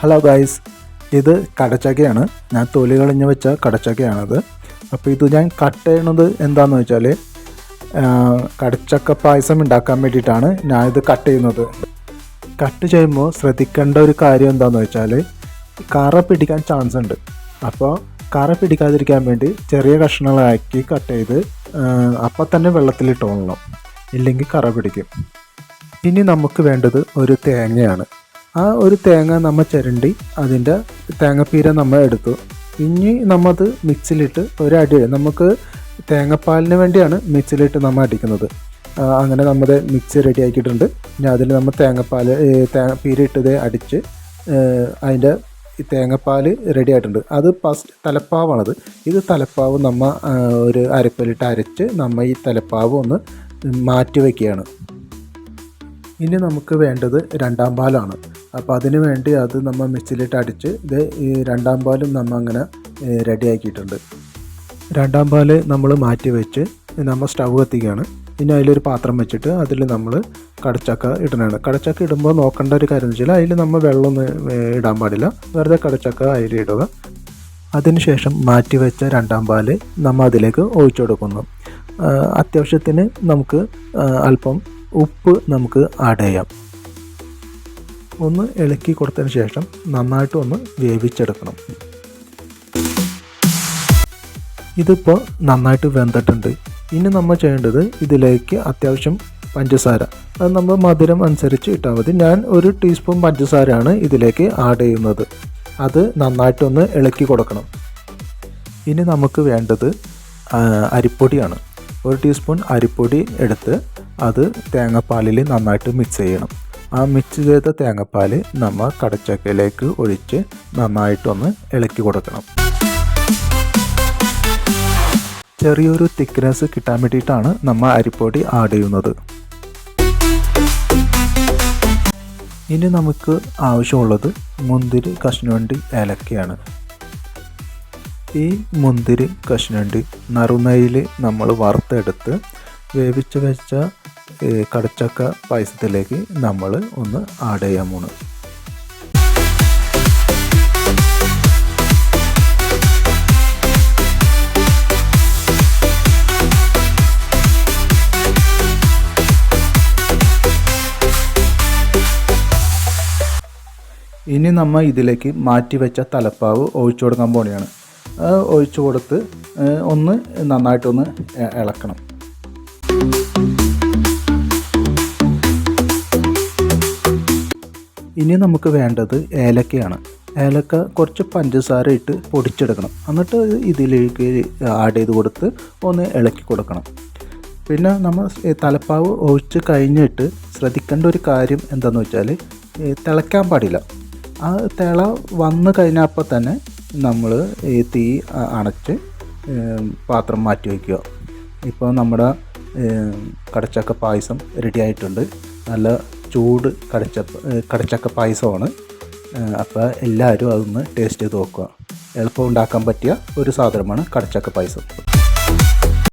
Hello guys ഇത് കടച്ചക്കയാണ് ഞാൻ തൊലി കളഞ്ഞ് വെച്ച കടച്ചക്കയാണത് അപ്പോൾ ഇത് ഞാൻ കട്ട് ചെയ്യണത് എന്താണെന്ന് വെച്ചാൽ കടച്ചക്ക പായസം ഉണ്ടാക്കാൻ വേണ്ടിയിട്ടാണ് ഞാനിത് കട്ട് ചെയ്യുന്നത്. കട്ട് ചെയ്യുമ്പോൾ ശ്രദ്ധിക്കേണ്ട ഒരു കാര്യം എന്താണെന്ന് വെച്ചാൽ കറ പിടിക്കാൻ ചാൻസ് ഉണ്ട്. അപ്പോൾ കറ പിടിക്കാതിരിക്കാൻ വേണ്ടി ചെറിയ കഷ്ണങ്ങളാക്കി കട്ട് ചെയ്ത് അപ്പം തന്നെ വെള്ളത്തിലിട്ടോളണം ഇല്ലെങ്കിൽ കറ പിടിക്കും. ഇനി നമുക്ക് വേണ്ടത് ഒരു തേങ്ങയാണ്. ആ ഒരു തേങ്ങ നമ്മൾ ചിരണ്ടി അതിന്റെ തേങ്ങപ്പീര നമ്മൾ എടുത്തു. ഇനി നമ്മത് മിക്സിലിട്ട് അടി നമുക്ക് തേങ്ങപ്പാലിന് വേണ്ടിയാണ് മിക്സിലിട്ട് നമ്മൾ അടിക്കുന്നത്. അങ്ങനെ നമ്മുടെ മിക്സി റെഡി ആക്കിയിട്ടുണ്ട്. ഇനി അതിൽ നമ്മൾ തേങ്ങപ്പാൽ തേങ്ങ പീര ഇട്ടത് അടിച്ച് അതിന്റെ തേങ്ങപ്പാൽ റെഡി ആയിട്ടുണ്ട്. അത് ഫസ്റ്റ് തലപ്പാവാണത്. ഇത് തലപ്പാവ് നമ്മൾ ഒരു അരപ്പലിട്ട് അരച്ച് നമ്മൾ ഈ തലപ്പാവ് ഒന്ന് മാറ്റി വയ്ക്കുകയാണ് ഇനി നമുക്ക് വേണ്ടത് രണ്ടാം പാലാണ്. അപ്പോൾ അതിന് വേണ്ടി അത് നമ്മൾ മിക്സിയിലിട്ട് അടിച്ച് ഇത് ഈ രണ്ടാം പാലും നമ്മൾ അങ്ങനെ റെഡി ആക്കിയിട്ടുണ്ട് രണ്ടാം പാൽ നമ്മൾ മാറ്റി വെച്ച് നമ്മൾ സ്റ്റൗ കത്തിക്കുകയാണ്. ഇനി അതിലൊരു പാത്രം വെച്ചിട്ട് അതിൽ നമ്മൾ കടച്ചക്ക ഇടണതാണ് കടച്ചക്ക ഇടുമ്പോൾ നോക്കേണ്ട ഒരു കാര്യം എന്ന് വെച്ചാൽ അതിൽ നമ്മൾ വെള്ളം ഇടാൻ പാടില്ല. വെറുതെ കടച്ചക്ക അതിൽ ഇടുക. അതിനുശേഷം മാറ്റി വെച്ച രണ്ടാം പാൽ നമ്മൾ അതിലേക്ക് ഒഴിച്ചു കൊടുക്കുന്നു. അത്യാവശ്യത്തിന് നമുക്ക് അല്പം ഉപ്പ് നമുക്ക് ആഡ് ചെയ്യാം. ഒന്ന് ഇളക്കി കൊടുത്തതിന് ശേഷം നന്നായിട്ട് ഒന്ന് വേവിച്ചെടുക്കണം. ഇതിപ്പോൾ നന്നായിട്ട് വെന്തിട്ടുണ്ട്. ഇനി നമ്മൾ ചെയ്യേണ്ടത് ഇതിലേക്ക് അത്യാവശ്യം പഞ്ചസാര. അത് നമ്മൾ മധുരം അനുസരിച്ച് ഇട്ടാൽ മതി. ഞാൻ ഒരു ടീസ്പൂൺ പഞ്ചസാരയാണ് ഇതിലേക്ക് ആഡ് ചെയ്യുന്നത്. അത് നന്നായിട്ടൊന്ന് ഇളക്കി കൊടുക്കണം. ഇനി നമുക്ക് വേണ്ടത് അരിപ്പൊടിയാണ്. ഒരു ടീസ്പൂൺ അരിപ്പൊടി എടുത്ത് അത് തേങ്ങാപ്പാലിൽ നന്നായിട്ട് മിക്സ് ചെയ്യണം. ആ മിക്സ് ചെയ്ത തേങ്ങാപ്പാൽ നമ്മൾ കടച്ചക്കയിലേക്ക് ഒഴിച്ച് നന്നായിട്ടൊന്ന് ഇളക്കി കൊടുക്കണം. ചെറിയൊരു തിക്നെസ് കിട്ടാൻ വേണ്ടിയിട്ടാണ് നമ്മൾ അരിപ്പൊടി ആഡ് ചെയ്യുന്നത്. ഇനി നമുക്ക് ആവശ്യമുള്ളത് മുന്തിരി കഷ്ണവണ്ടി ഏലക്കയാണ്. ഈ മുന്തിരി കഷ്ണവണ്ടി നറുനയിൽ നമ്മൾ വറുത്തെടുത്ത് വേവിച്ച് വെച്ച കടച്ചക്ക പായസത്തിലേക്ക് നമ്മൾ ഒന്ന് ആഡ് ചെയ്യാൻ പോണ്. ഇനി നമ്മൾ ഇതിലേക്ക് മാറ്റി വെച്ച തലപ്പാവ് ഒഴിച്ചു കൊടുക്കാൻ പോവുകയാണ് ഒഴിച്ചു കൊടുത്ത് ഒന്ന് നന്നായിട്ടൊന്ന് ഇളക്കണം. ഇനി നമുക്ക് വേണ്ടത് ഏലക്കയാണ്. ഏലക്ക കുറച്ച് പഞ്ചസാര ഇട്ട് പൊടിച്ചെടുക്കണം. എന്നിട്ട് ഇതിലേക്ക് ആഡ് ചെയ്ത് കൊടുത്ത് ഒന്ന് ഇളക്കി കൊടുക്കണം. പിന്നെ നമ്മൾ തലപ്പാവ് ഒഴിച്ച് കഴിഞ്ഞിട്ട് ശ്രദ്ധിക്കേണ്ട ഒരു കാര്യം എന്താണെന്ന് വെച്ചാൽ തിളയ്ക്കാൻ പാടില്ല. ആ തിള വന്നു കഴിഞ്ഞപ്പോൾ തന്നെ നമ്മൾ ഈ തീ അണച്ച് പാത്രം മാറ്റി വയ്ക്കുക ഇപ്പോൾ നമ്മുടെ കടച്ചക്ക പായസം റെഡി ആയിട്ടുണ്ട്. നല്ല ചൂട് കടച്ച കടച്ചക്ക പായസമാണ്. അപ്പോൾ എല്ലാവരും അതൊന്ന് ടേസ്റ്റ് ചെയ്ത് നോക്കുക. എളുപ്പം ഉണ്ടാക്കാൻ പറ്റിയ ഒരു സാധനമാണ് കടച്ചക്ക പായസം.